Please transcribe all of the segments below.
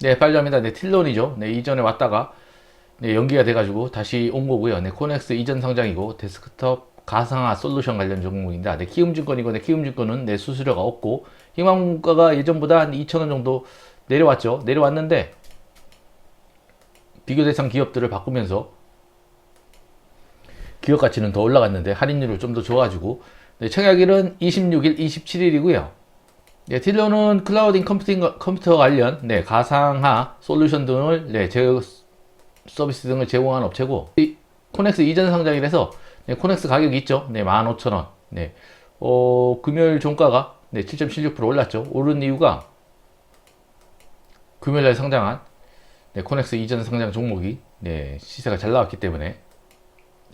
네, 빨리합니다. 네, 틸론이죠. 네, 이전에 왔다가 네, 연기가 돼가지고 다시 온 거고요. 네, 코넥스 이전 상장이고 데스크톱 가상화 솔루션 관련 종목입니다. 네, 키움증권이고, 네, 키움증권은 네, 수수료가 없고 희망문가가 예전보다 한 2,000원 정도 내려왔죠. 내려왔는데 비교 대상 기업들을 바꾸면서 기업 가치는 더 올라갔는데 할인율을 좀더 줘가지고 네, 청약일은 26일, 27일이고요. 네, 딜러는 클라우딩 컴퓨팅, 컴퓨터 관련 네, 가상화 솔루션 등을 네, 제 서비스 등을 제공하는 업체고 이 코넥스 이전 상장이라서 네, 코넥스 가격이 있죠. 네, 15,000원. 네. 어, 금요일 종가가 네, 7.76% 올랐죠. 오른 이유가 금요일날 상장한 네, 코넥스 이전 상장 종목이 네, 시세가 잘 나왔기 때문에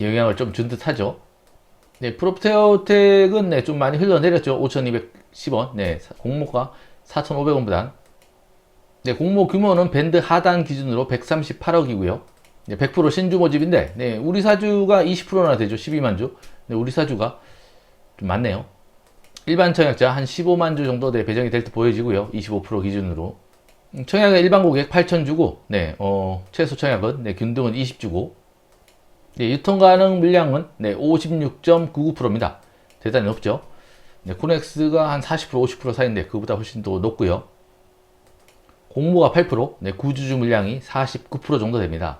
영향을 좀 준 듯하죠. 네, 프로테오텍은 네, 좀 많이 흘러내렸죠. 5,210원. 네, 사- 공모가 4,500원보단. 네, 공모 규모는 밴드 하단 기준으로 138억이고요. 네, 100% 신주 모집인데, 네, 우리 사주가 20%나 되죠. 12만 주. 네, 우리 사주가 좀 많네요. 일반 청약자 한 15만 주 정도 네, 배정이 될 듯 보여지고요. 25% 기준으로. 음, 청약은 일반 고객 8천 주고, 네, 어, 최소 청약은 네, 균등은 20 주고, 네, 유통 가능 물량은 네, 56.99%입니다. 대단히 높죠. 네, 코넥스가 한 40% 50% 사이인데 그보다 훨씬 더 높고요. 공모가 8%, 네, 구주주 물량이 49% 정도 됩니다.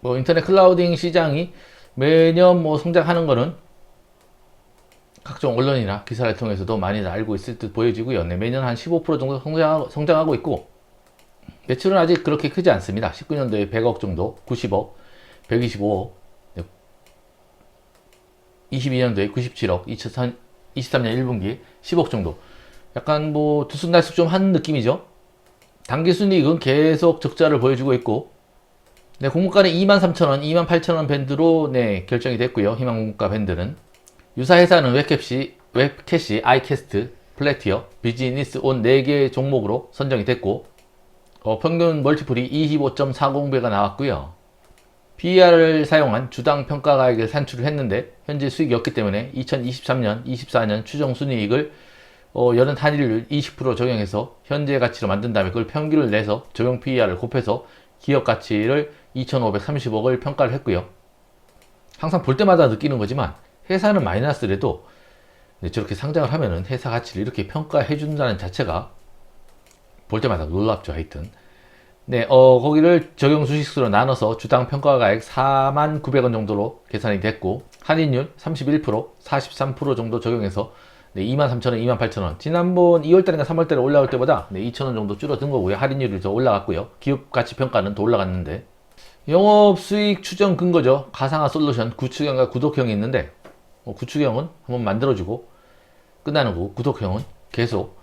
뭐 인터넷 클라우딩 시장이 매년 뭐 성장하는 거는 각종 언론이나 기사를 통해서도 많이 알고 있을 듯 보여지고요. 네, 매년 한 15% 정도 성장하고, 성장하고 있고 매출은 아직 그렇게 크지 않습니다. 19년도에 100억 정도, 90억, 125억, 22년도에 97억, 2023년 1분기 10억 정도. 약간 뭐 들쑥날쑥 좀 한 느낌이죠. 단기 순이익은 계속 적자를 보여주고 있고, 네, 공모가는 23,000원, 28,000원 밴드로 네, 결정이 됐고요. 희망 공모가 밴드는. 유사 회사는 웹캐시, 웹캐시, 아이캐스트, 플래티어, 비즈니스 온 4개 종목으로 선정이 됐고, 어, 평균 멀티플이 25.40배가 나왔고요. PER을 사용한 주당 평가 가액을 산출을 했는데 현재 수익이 없기 때문에 2023년, 24년 추정 순이익을 어, 연은 단위를 20% 적용해서 현재 가치로 만든 다음에 그걸 평균을 내서 적용 PER을 곱해서 기업 가치를 2,530억을 평가를 했고요. 항상 볼 때마다 느끼는 거지만 회사는 마이너스래도 네, 저렇게 상장을 하면은 회사 가치를 이렇게 평가해 준다는 자체가 볼 때마다 놀랍죠, 하여튼. 네, 어, 거기를 적용 주식수로 나눠서 주당 평가가액 4만 900원 정도로 계산이 됐고, 할인율 31%, 43% 정도 적용해서 네, 23,000원, 28,000원. 지난번 2월달인가 3월달에 올라올 때보다 네, 2,000원 정도 줄어든 거고요. 할인율이 더 올라갔고요. 기업 가치 평가는 더 올라갔는데. 영업 수익 추정 근거죠. 가상화 솔루션 구축형과 구독형이 있는데, 뭐 구축형은 한번 만들어주고, 끝나는 거고, 구독형은 계속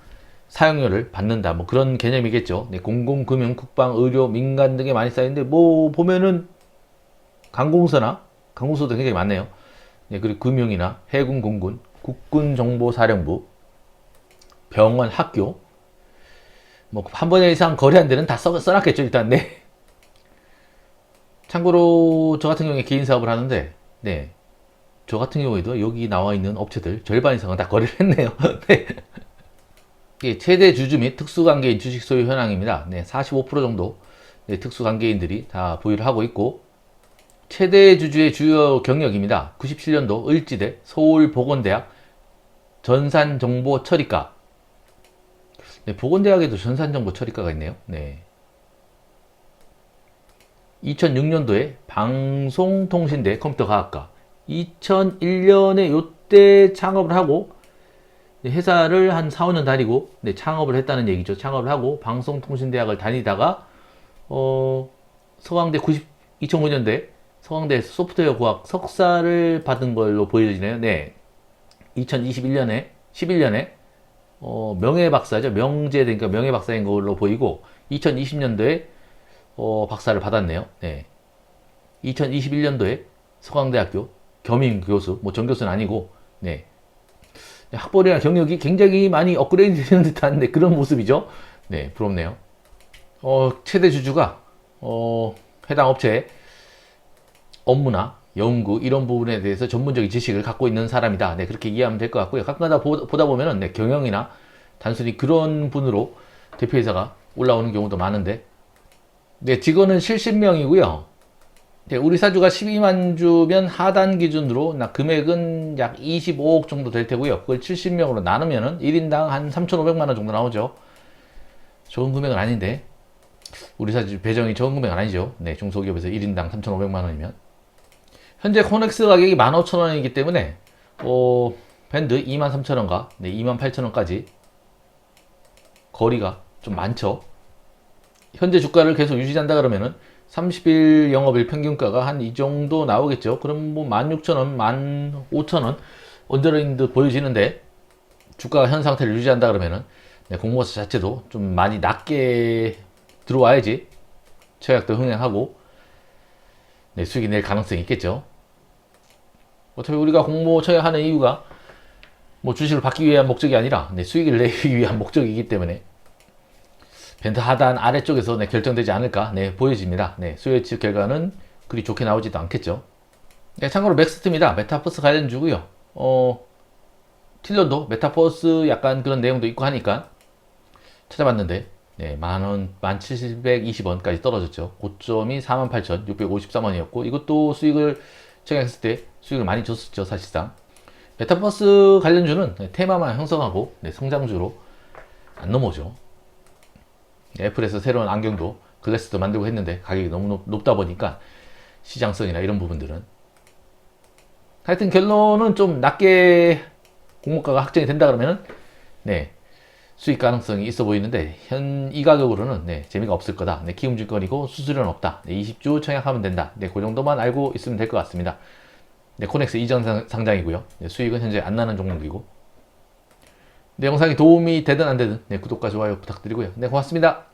사용료를 받는다. 뭐 그런 개념이겠죠. 네, 공공금융, 국방, 의료, 민간 등에 많이 쌓이는데 뭐 보면은 강공서나 강공서도 굉장히 많네요. 네, 그리고 금융이나 해군, 공군, 국군정보사령부, 병원, 학교 뭐 한번 이상 거래 한 데는 다 써, 써놨겠죠. 일단 네. 참고로 저 같은 경우에 개인 사업을 하는데 네. 저 같은 경우에도 여기 나와 있는 업체들 절반 이상은 다 거래를 했네요. 네. 이게 최대 주주 및 특수관계인 주식 소유 현황입니다. 네, 45% 정도 네, 특수관계인들이 다 보유를 하고 있고 최대 주주의 주요 경력입니다. 97년도 을지대 서울보건대학 전산정보처리과 네, 보건대학에도 전산정보처리과가 있네요. 네. 2006년도에 방송통신대 컴퓨터과학과 2001년에 요때 창업을 하고 네, 회사를 한 4, 5년 다니고 네, 창업을 했다는 얘기죠. 창업을 하고 방송통신대학을 다니다가 어, 서강대 90, 2009년대 서강대 소프트웨어 과학 석사를 받은 걸로 보여지네요. 네. 2021년에 11년에 어, 명예 박사죠. 명제 되니까 명예 박사인 걸로 보이고 2020년도에 어, 박사를 받았네요. 네. 2021년도에 서강대학교 겸임 교수, 뭐 전교수는 아니고 네. 학벌이나 경력이 굉장히 많이 업그레이드 되는 듯한 네, 그런 모습이죠. 네, 부럽네요. 어, 최대 주주가 어, 해당 업체의 업무나 연구 이런 부분에 대해서 전문적인 지식을 갖고 있는 사람이다. 네, 그렇게 이해하면 될 것 같고요. 가끔가다 보- 보다 보면은 네, 경영이나 단순히 그런 분으로 대표이사가 올라오는 경우도 많은데 네, 직원은 70명이고요. 네, 우리 사주가 12만 주면 하단 기준으로 나 금액은 약 25억 정도 될 테고요. 그걸 70명으로 나누면은 1인당 한 3,500만 원 정도 나오죠. 좋은 금액은 아닌데 우리 사주 배정이 좋은 금액은 아니죠. 네, 중소기업에서 1인당 3,500만 원이면 현재 코넥스 가격이 15,000원이기 때문에 어, 밴드 23,000원과 네, 28,000원까지 거리가 좀 많죠. 현재 주가를 계속 유지한다 그러면은 30일 영업일 평균가가 한 이 정도 나오겠죠. 그럼 뭐 16,000원, 15,000원 언저리인 듯 보여지는데 주가가 현 상태를 유지한다 그러면은 네, 공모사 자체도 좀 많이 낮게 들어와야지 청약도 흥행하고 네, 수익이 낼 가능성이 있겠죠. 어차피 우리가 공모 청약하는 이유가 뭐 주식을 받기 위한 목적이 아니라 네, 수익을 내기 위한 목적이기 때문에 밴드 하단 아래쪽에서 네, 결정되지 않을까 네, 보여집니다. 네, 수요 예측 결과는 그리 좋게 나오지도 않겠죠. 네, 참고로 맥스트입니다. 메타버스 관련 주고요. 어, 틸런도 메타버스 약간 그런 내용도 있고 하니까 찾아봤는데 네, 만원, 만 720원까지 떨어졌죠. 고점이 48,653원이었고 이것도 수익을 청약했을 때 수익을 많이 줬었죠, 사실상. 메타버스 관련주는 네, 테마만 형성하고 네, 성장주로 안 넘어오죠. 네, 애플에서 새로운 안경도 글래스도 만들고 했는데 가격이 너무 높, 다 보니까 시장성이나 이런 부분들은. 하여튼 결론은 좀 낮게 공모가가 확정이 된다 그러면은 네 수익 가능성이 있어 보이는데 현 이 가격으로는 네 재미가 없을 거다. 네 기움증권이고 수수료는 없다. 네 20주 청약하면 된다. 네그 정도만 알고 있으면 될 것 같습니다. 네 코넥스 이전 상- 상장이고요. 네, 수익은 현재 안 나는 종목이고 네, 영상이 도움이 되든 안 되든 네, 구독과 좋아요 부탁드리고요. 네 고맙습니다